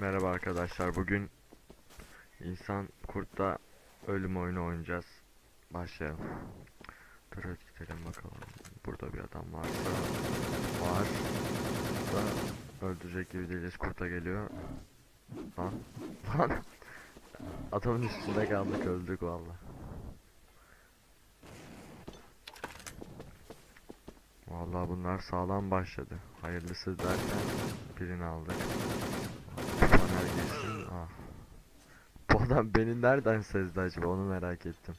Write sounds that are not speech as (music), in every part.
Merhaba arkadaşlar. Bugün insan kurtta ölüm oyunu oynayacağız. Başlayalım. Dur gidelim bakalım. Burada bir adam varsa var. Da öldürecek gibi değiliz. Kurta geliyor. Lan. (laughs) Lan. Adamın üstünde kaldık öldük valla. Vallahi bunlar sağlam başladı. Hayırlısı derken birini aldık. Panel girsin. Ah. Adam beni nereden sezdi acaba onu merak ettim.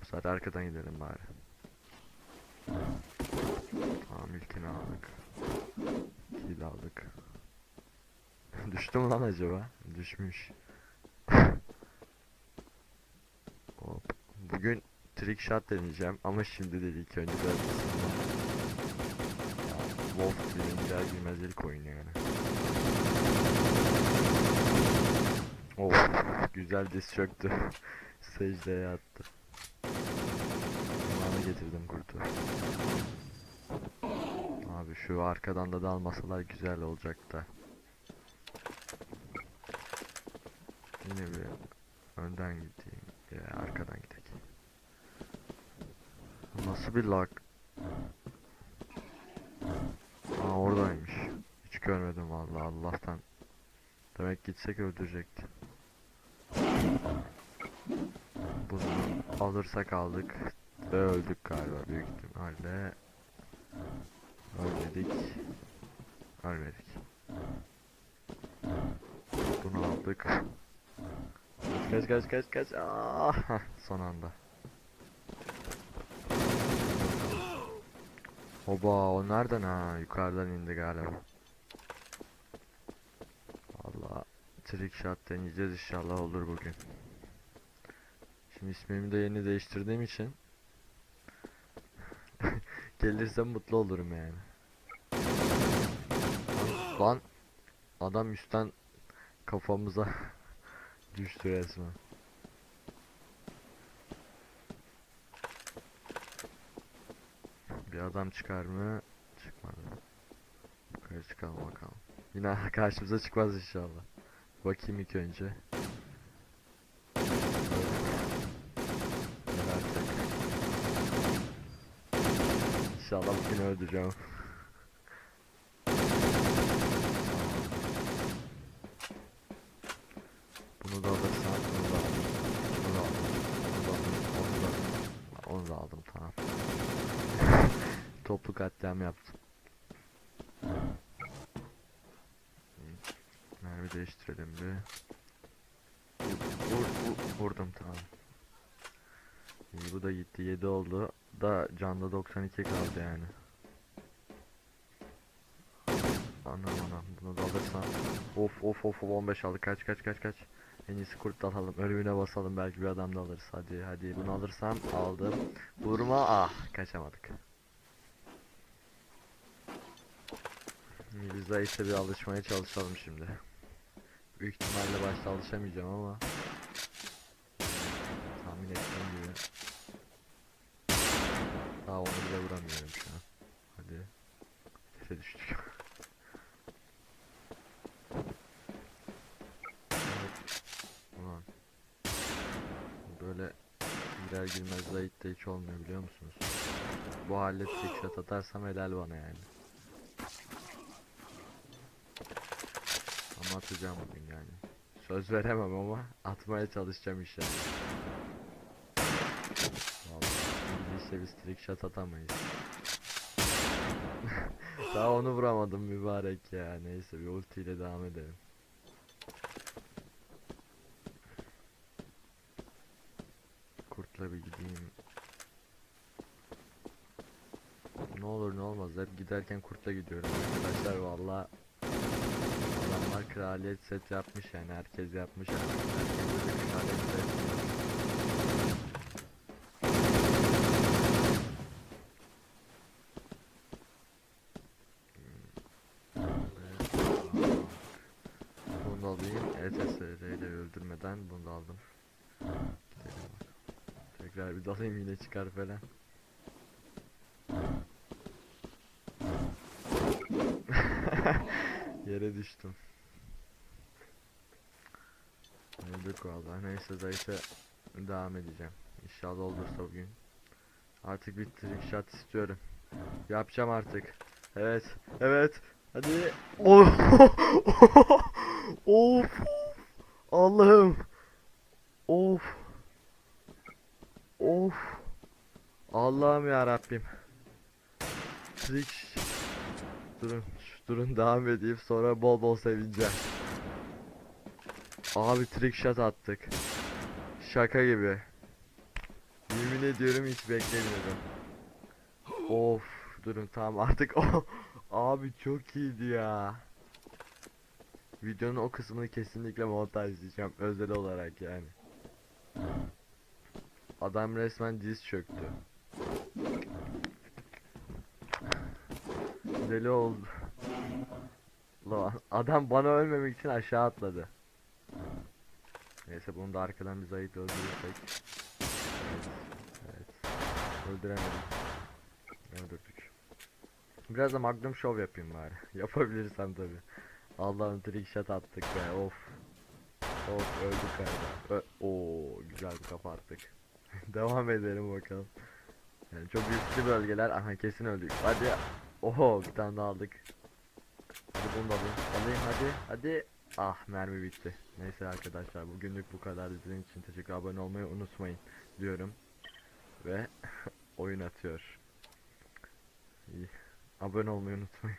Bu sefer arkadan gidelim bari. Tamam ilkini aldık. De aldık. (laughs) Düştü lan acaba? Düşmüş. (laughs) Hop. Bugün trick shot deneyeceğim ama şimdi değil ilk önce. Ya, Wolf Team'in girer girmez ilk oyunu yani. Of güzel diz çöktü. (laughs) Secdeye attı. Zamanı getirdim kurtu. Abi şu arkadan da dalmasalar güzel olacak da. Yine bir önden gideyim. Ya arkadan gidelim. Nasıl bir lag? Aa oradaymış. Hiç görmedim vallahi Allah'tan. Demek gitsek öldürecekti. Bunu alırsak aldık ve öldük galiba büyük ihtimalle. Ölmedik. Ölmedik. Bunu aldık. Kaç kaç kaç kaç. Aa, son anda. Oba o nereden ha? Yukarıdan indi galiba. Valla trick shot deneyeceğiz inşallah olur bugün. Şimdi ismimi de yeni değiştirdiğim için (laughs) gelirsem mutlu olurum yani. Lan- adam üstten kafamıza (laughs) düştü resmen. Bir adam çıkar mı? Çıkmadı. Yukarı çıkalım bakalım. Yine (laughs) karşımıza çıkmaz inşallah. Bakayım ilk önce. İnşallah bugün öldüreceğim. Bunu da alırsam bunu da aldım. Bunu da aldım. Bunu da aldım. Onu da aldım. Onu da aldım tamam. (laughs) Toplu katliam yaptım. Değiştirelim bir. Vur, vur, vurdum tamam. İyi bu da gitti 7 oldu. Da canda 92 kaldı yani. Anam anam bunu da alırsam. Of of of of 15 aldı kaç kaç kaç kaç. En iyisi kurt alalım ölümüne basalım belki bir adam da alırız hadi hadi bunu alırsam aldım. Vurma ah kaçamadık. Biz de işte bir alışmaya çalışalım şimdi. Büyük ihtimalle başta alışamayacağım ama tahmin ettiğim gibi daha onu bile vuramıyorum şu an. Hadi. Yere düştük. (laughs) evet. Ulan. Böyle girer girmez zayıf da hiç olmuyor biliyor musunuz? Bu halde tek shot atarsam helal bana yani. Ama atacağım bugün yani. Söz veremem ama atmaya çalışacağım inşallah. Vallahi ise biz trick shot atamayız. (laughs) Daha onu vuramadım mübarek ya. Neyse bir ultiyle devam edelim. Kurtla bir gideyim. Ne olur ne olmaz hep giderken kurtla gidiyorum arkadaşlar valla kraliyet set yapmış yani herkes yapmış. yani. Herkes set. Evet. Bunu alayım. ETSR ile öldürmeden bunu aldım. Tekrar bir dalayım yine çıkar falan. (laughs) Yere düştüm. Öldük valla. Neyse zayıfa devam edeceğim. İnşallah olursa bugün. Artık bir trick istiyorum. Yapacağım artık. Evet. Evet. Hadi. Oh. (laughs) of. Allah'ım. Of. Of. Allah'ım ya Rabbim. Trick. Durun. şu- Durun devam edeyim sonra bol bol sevineceğim. Abi trick shot attık. Şaka gibi. Yemin ediyorum hiç beklemiyordum. Of durun tamam artık (laughs) o abi çok iyiydi ya. Videonun o kısmını kesinlikle montajlayacağım özel olarak yani. Adam resmen diz çöktü. Deli oldu. Lan adam bana ölmemek için aşağı atladı. Neyse bunu da arkadan bir zayıf öldürürsek. Evet. evet. Öldüremedim. Öldürdük. Biraz da Magnum Show yapayım bari. (laughs) Yapabilirsem tabi. Allah'ım trick shot attık be of. Of öldük galiba. Ö Oo güzel bir kafa attık. (laughs) Devam edelim bakalım. Yani çok riskli bölgeler. Aha kesin öldük. Hadi. Oho bir tane daha aldık. Hadi bunu da alayım. Alayım hadi. Hadi. Ah mermi bitti. Neyse arkadaşlar bugünlük bu kadar. İzlediğiniz için teşekkür abone olmayı unutmayın diyorum. Ve (laughs) oyun atıyor. İyi. Abone olmayı unutmayın.